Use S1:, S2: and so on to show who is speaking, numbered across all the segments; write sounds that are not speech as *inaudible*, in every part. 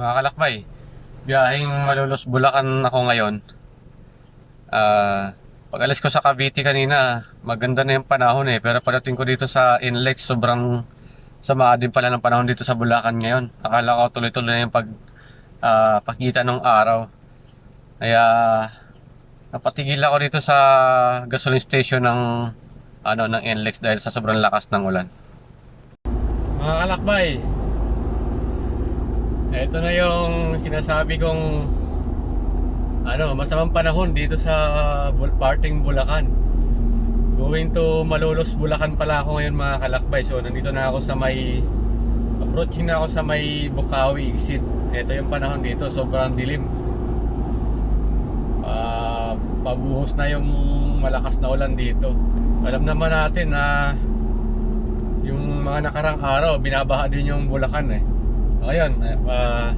S1: Mga kalakbay, biyaheng Malolos Bulacan ako ngayon. Ah, pag alis ko sa Cavite kanina, maganda na yung panahon eh. Pero pagdating ko dito sa Inlex, sobrang sama din pala ng panahon dito sa Bulacan ngayon. Akala ko tuloy-tuloy na yung pag ah, pakita ng araw. Kaya napatigil ako dito sa gasoline station ng ano ng Inlex dahil sa sobrang lakas ng ulan. Mga kalakbay, ito na yung sinasabi kong ano, masamang panahon dito sa parting Bulacan. Going to Malolos, Bulacan pala ako ngayon mga kalakbay. So nandito na ako sa may approaching na ako sa may Bukawi exit. Ito yung panahon dito, sobrang dilim. Ah, pabuhos na yung malakas na ulan dito. Alam naman natin na yung mga nakarang araw, binabaha din yung Bulacan eh. Ngayon, uh,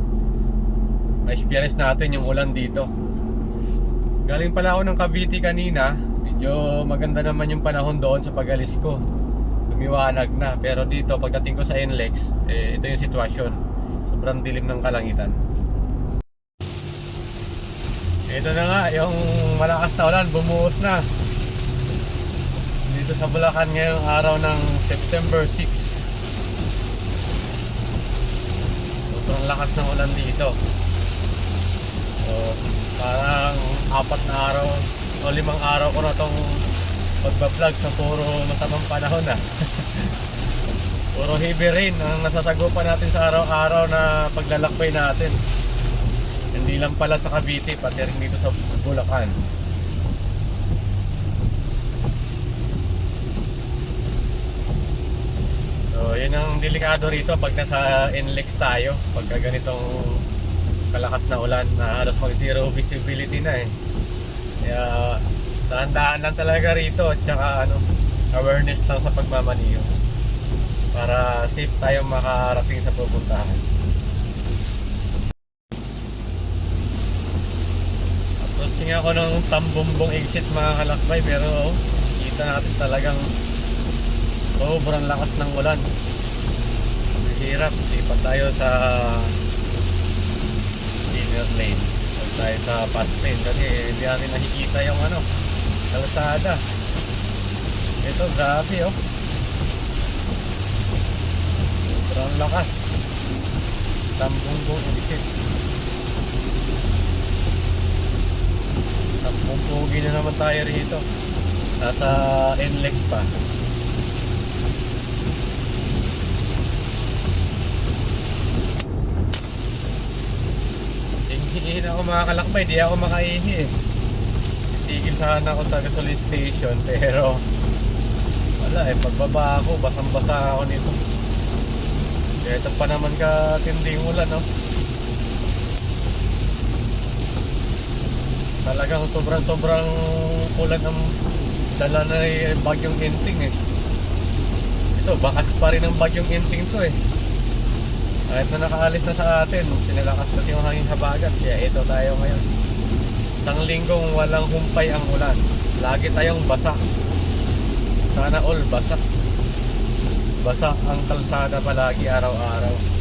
S1: na-experience natin yung ulan dito. Galing pala ako ng Cavite kanina. Medyo maganda naman yung panahon doon sa pag-alis ko. Lumiwanag na. Pero dito, pagdating ko sa NLEX, eh, ito yung sitwasyon. Sobrang dilim ng kalangitan. Ito na nga, yung malakas na ulan, bumuhos na. Dito sa Bulacan ngayong araw ng September 6. Sobrang lakas ng ulan dito. So, parang apat na araw o limang araw ko na tong pagbablog sa puro masamang panahon na. *laughs* puro heavy rain ang nasasagupan natin sa araw-araw na paglalakbay natin. Hindi lang pala sa Cavite, pati rin dito sa Bulacan. So, yun ang delikado rito pag nasa NLEX tayo. Pagka ganitong kalakas na ulan na halos mag zero visibility na eh. Kaya dahan-dahan lang talaga rito at saka ano, awareness lang sa pagmamaniyo. Para safe tayo makarating sa pupuntahan. Approaching ako ng tambumbong exit mga kalakbay pero oh, kita natin talagang sobrang lakas ng ulan. Hirap, lipat tayo sa inner lane. Huwag tayo sa fast lane kasi hindi natin nakikita yung ano, kalsada. Ito, grabe oh. Sobrang lakas. Tambumbong exit. Tambumbong na naman tayo rito. Nasa NLEX pa. Ako mga kalakbay, di ako makaihi eh. Titigil sana ako sa gasoline station pero wala eh, pagbaba ako, basang-basa ako nito. Kaya ito pa naman ka tinding ulan no. Talagang sobrang-sobrang ulan ang dala na yung bagyong inting eh. Ito, bakas pa rin ang bagyong inting to eh. Kahit na nakaalis na sa atin, sinalakas kasi yung hangin habagat. Kaya ito tayo ngayon. Isang linggong walang humpay ang ulan. Lagi tayong basa. Sana all basa. Basa ang kalsada palagi araw-araw.